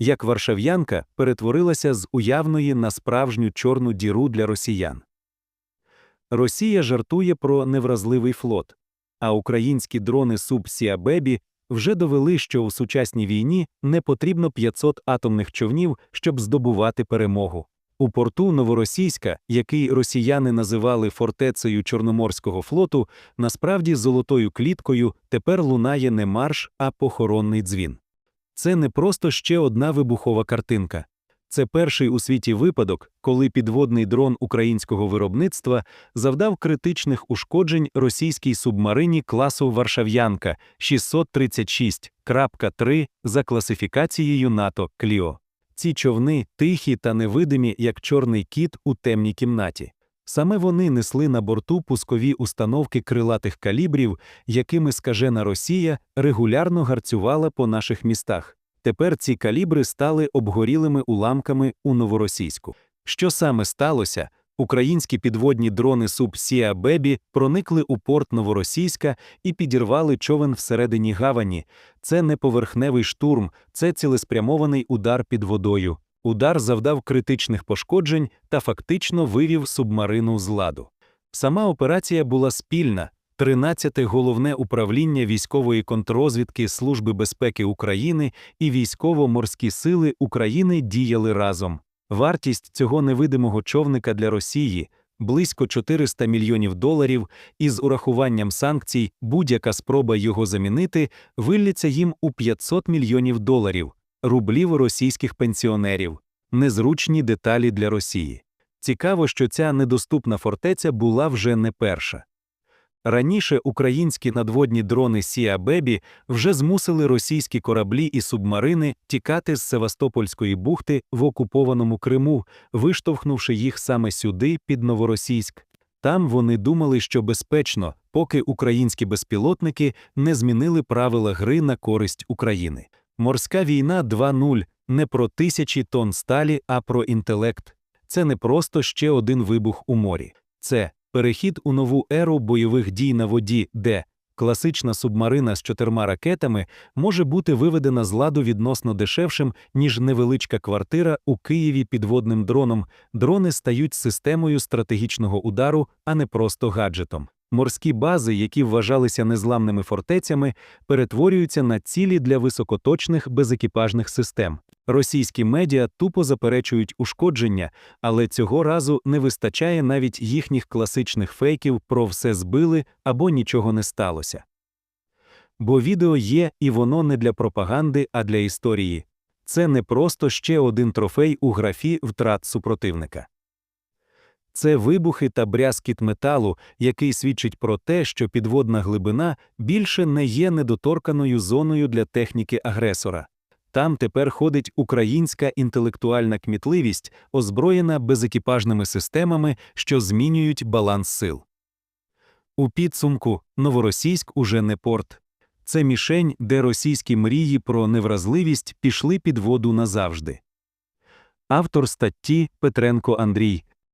як Варшав'янка перетворилася з уявної на справжню чорну діру для росіян. Росія жартує про невразливий флот, а українські дрони Суб Сіабебі вже довели, що у сучасній війні не потрібно 500 атомних човнів, щоб здобувати перемогу. У порту Новоросійська, який росіяни називали фортецею Чорноморського флоту, насправді золотою кліткою тепер лунає не марш, а похоронний дзвін. Це не просто ще одна вибухова картинка. Це перший у світі випадок, коли підводний дрон українського виробництва завдав критичних ушкоджень російській субмарині класу Варшав'янка 636.3 за класифікацією НАТО Кліо. Ці човни тихі та невидимі, як чорний кіт у темній кімнаті. Саме вони несли на борту пускові установки крилатих калібрів, якими скажена Росія регулярно гарцювала по наших містах. Тепер ці калібри стали обгорілими уламками у новоросійську. Що саме сталося? Українські підводні дрони Суб Сіа Бебі проникли у порт Новоросійська і підірвали човен всередині гавані. Це не поверхневий штурм, це цілеспрямований удар під водою. Удар завдав критичних пошкоджень та фактично вивів субмарину з ладу. Сама операція була спільна. 13-те головне управління військової контррозвідки Служби безпеки України і військово-морські сили України діяли разом. Вартість цього невидимого човника для Росії близько 400 мільйонів доларів, і з урахуванням санкцій будь-яка спроба його замінити виллється їм у 500 мільйонів доларів, рублів російських пенсіонерів, незручні деталі для Росії. Цікаво, що ця недоступна фортеця була вже не перша. Раніше українські надводні дрони Сіа Бебі вже змусили російські кораблі і субмарини тікати з Севастопольської бухти в окупованому Криму, виштовхнувши їх саме сюди, під Новоросійськ. Там вони думали, що безпечно, поки українські безпілотники не змінили правила гри на користь України. Морська війна 2.0 не про тисячі тонн сталі, а про інтелект. Це не просто ще один вибух у морі. Це Перехід у нову еру бойових дій на воді, де класична субмарина з чотирма ракетами може бути виведена з ладу відносно дешевшим, ніж невеличка квартира у Києві підводним дроном. Дрони стають системою стратегічного удару, а не просто гаджетом. Морські бази, які вважалися незламними фортецями, перетворюються на цілі для високоточних безекіпажних систем. Російські медіа тупо заперечують ушкодження, але цього разу не вистачає навіть їхніх класичних фейків про все збили або нічого не сталося. Бо відео є, і воно не для пропаганди, а для історії. Це не просто ще один трофей у графі втрат супротивника. Це вибухи та брязкіт металу, який свідчить про те, що підводна глибина більше не є недоторканою зоною для техніки агресора. Там тепер ходить українська інтелектуальна кмітливість, озброєна безекіпажними системами, що змінюють баланс сил. У підсумку Новоросійськ уже не порт. Це мішень, де російські мрії про невразливість пішли під воду назавжди. Автор статті Петренко Андрій